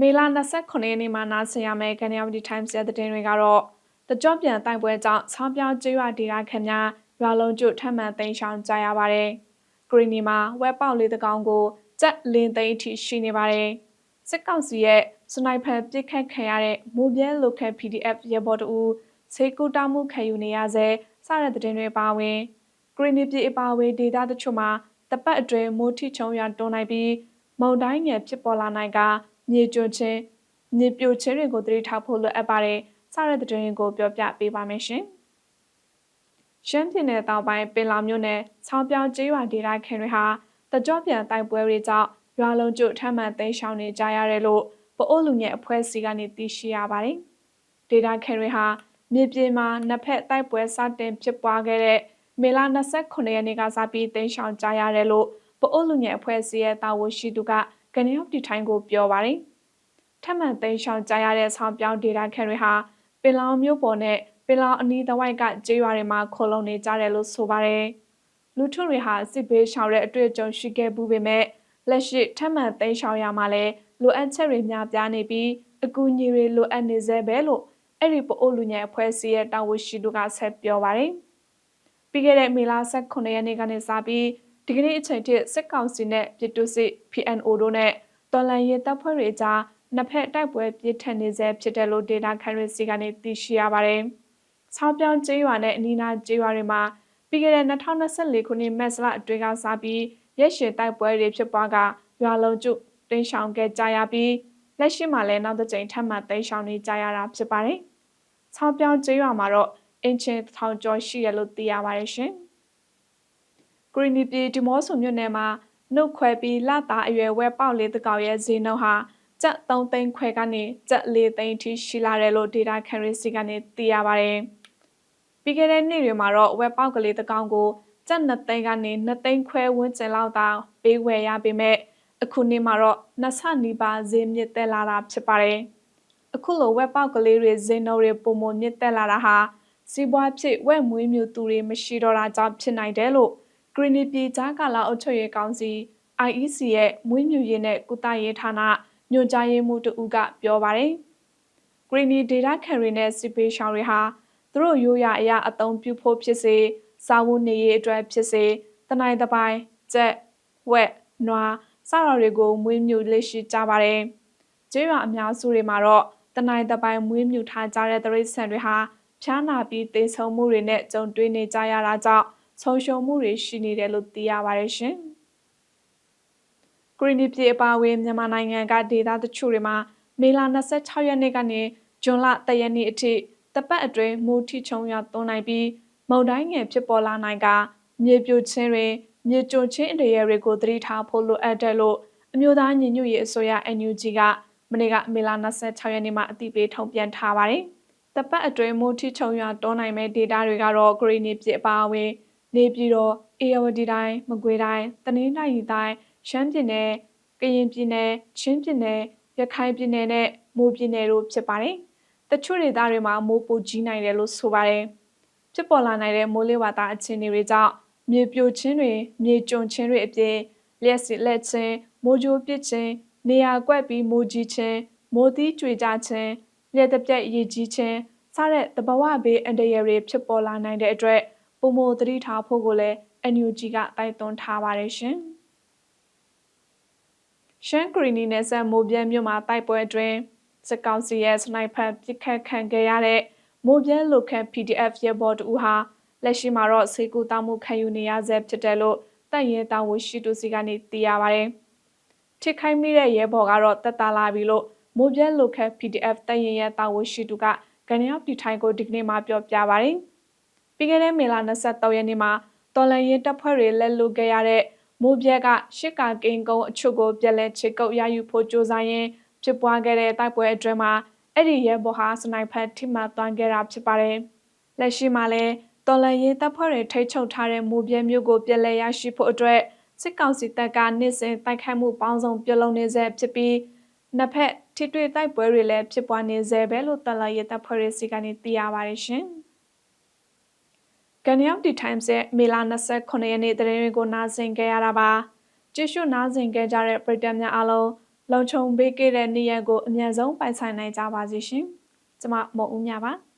မေလ29ရက်နေ့မှာနားဆင်ရမယ့်ကန်ယောက်ဒီ Times ရဲ့သတင်းတွေကတော့တကြော့ပြန်တိုက်ပွဲကြောင့်ဆောင်းပြောင်းကျွော်ဒေတာခန့်များရွာလုံးကျွတ်ထပ်မံသိမ်းရှောင်ကြရပါတယ်။ဂရီနီမှာဝက်ပေါက်လေးတကောင်ကိုကြက်လင်းသိမ်းအထိရှိနေပါတယ်။စစ်ကောင်စီရဲ့စနိုက်ပါပစ်ခတ်ခံရတဲ့မိုးပြဲ local PDF ရဲဘော်တူစေကူတာမှုခံယူနေရဆဲစတဲ့သတင်းတွေပါဝင်ဂရီနီပြည်အပါအဝင်ဒေတာတချို့မှာတပတ်အတွင်းမိုးထိချုံရွာတွန်းနိုင်ပြီးမုန်တိုင်းငယ်ဖြစ်ပေါ်လာနိုင်က မြေကျွချင်းမြေပြိုခြင်းတွေကိုသတိထားဖို့လိုအပ်ပါတယ်။စတဲ့သတင်းကိုပြောပြပေးပါမယ်ရှင်။ရှမ်းပြည်နယ်တောင်ပိုင်းပင်လောင်မြို့နယ်ဆောင်းပြောင်းကျေးရွာဒေသခံတွေဟာတကြော့ပြန်တိုက်ပွဲတွေကြောင့်ရွာလုံးကျွတ်ထမ်းမှန်သိမ်းရှောင်နေကြရတယ်လို့ပအိုးလူငယ်အဖွဲ့အစည်းကနေသိရှိရပါတယ်။ဒေတာခံတွေဟာမြေပြင်မှာနှစ်ဖက်တိုက်ပွဲစတင်ဖြစ်ပွားခဲ့တဲ့မေလ29ရက်နေ့ကစပြီးသိမ်းရှောင်ကြရတယ်လို့ပအိုးလူငယ်အဖွဲ့အစည်းရဲ့တာဝန်ရှိသူက ကနေရောက်တီထိုင်းကိုပြောပါတယ်။ထပ်မံသိမ်းရှောင်ကြရတဲ့ဆောင်းပြောင်းဒေတာခံတွေဟာပင်လောင်မြို့ပေါ်နဲ့ပင်လောင်အနီးတစ်ဝိုက်ကကျေးရွာတွေမှာခိုလုံနေကြတယ်လို့ဆိုပါတယ်။လူထုတွေဟာစစ်ဘေးရှောင်တဲ့အတွေ့အကြုံရှိခဲ့မှုပေမဲ့လက်ရှိထပ်မံသိမ်းရှောင်ရမှာလဲလိုအပ်ချက်တွေများပြားနေပြီးအကူအညီတွေလိုအပ်နေသေးပဲလို့အဲ့ဒီပို့အိုလူငယ်အဖွဲ့အစည်းရဲ့တာဝန်ရှိသူကဆက်ပြောပါတယ်။ပြီးခဲ့တဲ့မေလ18ရက်နေ့ကနေစပြီး ဒီကနေ့အချိန်ထိစစ်ကောင်စီနဲ့ပြည်သူစစ် PNO တို့နဲ့တော်လန်ရေးတပ်ဖွဲ့တွေကြားနှစ်ဖက်တိုက်ပွဲပြစ်ထန်နေဆဲဖြစ်တယ်လို့ဒေတာခရိုစီကနေသိရှိရပါတယ်။ဆောင်းပြောင်းကျေးရွာနဲ့အနီးနားကျေးရွာတွေမှာပြီးခဲ့တဲ့2024ခုနှစ်မတ်လအတွင်းကစပြီးရက်ရှည်တိုက်ပွဲတွေဖြစ်ပွားကရွာလုံးကျွတင်းရှောင်ခဲ့ကြရပြီးလက်ရှိမှာလည်းနောက်တစ်ကြိမ်ထပ်မံတင်းရှောင်နေကြရတာဖြစ်ပါတယ်။ဆောင်းပြောင်းကျေးရွာမှာတော့အင်ချင်ထောင်ကျော်ရှိရလို့သိရပါတယ်ရှင်။ ဂရီနီပြည်ဒီမော့ဆိုမြို့နယ်မှာနှုတ်ခွဲပြီးလသားအရွယ်ဝဲပေါက်လေးတကောင်ရဲ့ဈေးနှုန်းဟာကျပ်3သိန်းခွဲကနေကျပ်4သိန်းထိရှိလာတယ်လို့ data currency ကနေသိရပါတယ်။ပြီးခဲ့တဲ့နေ့တွေမှာတော့ဝက်ပေါက်ကလေးတကောင်ကိုကျပ်2သိန်းကနေ2သိန်းခွဲဝန်းကျင်လောက်သာပေးဝယ်ရပေမဲ့အခုနေ့မှာတော့နှစ်ဆနီးပါးဈေးမြင့်တက်လာတာဖြစ်ပါတယ်။အခုလိုဝက်ပေါက်ကလေးတွေဈေးနှုန်းတွေပုံမမြင့်တက်လာတာဟာစီးပွားဖြစ်ဝက်မွေးမြူသူတွေမရှိတော့တာကြောင့်ဖြစ်နိုင်တယ်လို့ Green ပြည်ကြားကာလအုပ်ချုပ်ရေးကောင်စီ IEC ရဲ့မွေးမြူရေးနဲ့ကုသရေးဌာနညွှန်ကြားရေးမှူးတဦးကပြောပါတယ်။ Greeny Data Carry နဲ့စစ်ပေးရှောင်းတွေဟာသူတို့ရိုးရအရာအသုံးပြုဖို့ဖြစ်စေစာဝတ်နေရေးအတွက်ဖြစ်စေတနိုင်တပိုင်းကြက်ဝက်နွားစတာတွေကိုမွေးမြူလက်ရှိကြပါတယ်။ကျေးရွာအများစုတွေမှာတော့တနိုင်တပိုင်းမွေးမြူထားကြတဲ့တရိษံတွေဟာဖျားနာပြီးသေဆုံးမှုတွေနဲ့ကြုံတွေ့နေကြရတာကြောင့် ဆုံးရှုံးမှုတွေရှိနေတယ်လို့သိရပါတယ်ရှင်။ဂရီနီပြည်အပါအဝင်မြန်မာနိုင်ငံကဒေသတချို့တွေမှာမေလ26ရက်နေ့ကနေဇွန်လ3ရက်နေ့အထိတပတ်အတွင်းမိုးထိချုံရွာသွန်းနိုင်ပြီးမုန်တိုင်းငယ်ဖြစ်ပေါ်လာနိုင်ကမြေပြိုခြင်းတွေမြေကျုံချင်းအရေတွေကိုသတိထားဖို့လိုအပ်တယ်လို့အမျိုးသားညီညွတ်ရေးအစိုးရ NUG ကမနေ့ကမေလ26ရက်နေ့မှာအသိပေးထုတ်ပြန်ထားပါတယ်။တပတ်အတွင်းမိုးထိချုံရွာတွန်းနိုင်မဲ့ဒေတာတွေကတော့ဂရီနီပြည်အပါအဝင် နေပြည်တော်အေရဝတီတိုင်းမကွေးတိုင်းတနင်္သာရီတိုင်းရှမ်းပြည်နယ်ကရင်ပြည်နယ်ချင်းပြည်နယ်ရခိုင်ပြည်နယ်နဲ့မိုးပြည်နယ်တို့ဖြစ်ပါတယ်။တချို့ဒေသတွေမှာမိုးပိုကြီးနိုင်တယ်လို့ဆိုပါတယ်။ဖြစ်ပေါ်လာနိုင်တဲ့မိုးလေဝသအခြေအနေတွေကြောင့်မြေပြိုခြင်းတွေမြေကျုံခြင်းတွေအပြင်လျှက်စီလက်ခြင်းမိုးကြိုးပစ်ခြင်းနေရာကွက်ပြီးမိုးကြီးခြင်းမိုးသီးကြွေကြခြင်းလျှက်တပြက်ရေကြီးခြင်းစတဲ့တဘာဝဘေးအန္တရာယ်တွေဖြစ်ပေါ်လာနိုင်တဲ့အတွက် ပုံမသတိထားဖို့ကိုလည်း NUG ကတိုက်တွန်းထားပါတယ်ရှင်။ရှမ်းဂရီနီနယ်စပ်မိုးပြဲမြို့မှာတိုက်ပွဲအတွင်းစစ်ကောင်စီရဲ့စနိုက်ပါပစ်ခတ်ခံခဲ့ရတဲ့မိုးပြဲလိုခန့် PDF ရဲဘော်တူဟာလက်ရှိမှာတော့စေကူတောင်းမှုခံယူနေရဆဲဖြစ်တယ်လို့တပ်ရဲတာဝန်ရှိသူစီကနေသိရပါတယ်။ထိခိုက်မိတဲ့ရဲဘော်ကတော့တက်တာလာပြီလို့မိုးပြဲလိုခန့် PDF တပ်ရဲရဲ့တာဝန်ရှိသူကကနေရောက်ဒီထိုင်ကိုဒီကနေ့မှပြောပြပါတယ်။ ပြီးခဲ့တဲ့မေလ23ရက်နေ့မှာတော်လန်ရင်တပ်ဖွဲ့တွေလက်လွတ်ခဲ့ရတဲ့မိုးပြက်ကရှစ်ကာကိန်းကုန်းအချို့ကိုပြက်လက်ချစ်ကုတ်ရယူဖို့ကြိုးစားရင်းဖြစ်ပွားခဲ့တဲ့တိုက်ပွဲအတွင်းမှာအဲ့ဒီရဲဘော်ဟာစနိုက်ပါထိမှသွမ်းခဲ့တာဖြစ်ပါတယ်။လက်ရှိမှာလည်းတော်လန်ရေးတပ်ဖွဲ့တွေထိတ်ချုပ်ထားတဲ့မိုးပြဲမျိုးကိုပြက်လက်ရရှိဖို့အတွက်စစ်ကောင်စီတပ်ကနေ့စဉ်တိုက်ခိုက်မှုပေါင်းစုံပြုလုပ်နေဆဲဖြစ်ပြီးနှစ်ဖက်ထိတွေ့တိုက်ပွဲတွေလည်းဖြစ်ပွားနေဆဲပဲလို့တော်လန်ရေးတပ်ဖွဲ့တွေစီကနေသိရပါတယ်ရှင်။ ကန်ယောက်တီတိုင်းစ်ရဲ့မေလ29ရက်နေ့သတင်းတွေကိုနားဆင်ကြရတာပါကြည့်ရှုနားဆင်ကြကြတဲ့ပရိသတ်များအားလုံးလုံခြုံပေးခဲ့တဲ့နေရန်ကိုအမြန်ဆုံးပိုင်ဆိုင်နိုင်ကြပါစေရှင်။ကျမမော်ဦးမြပါ။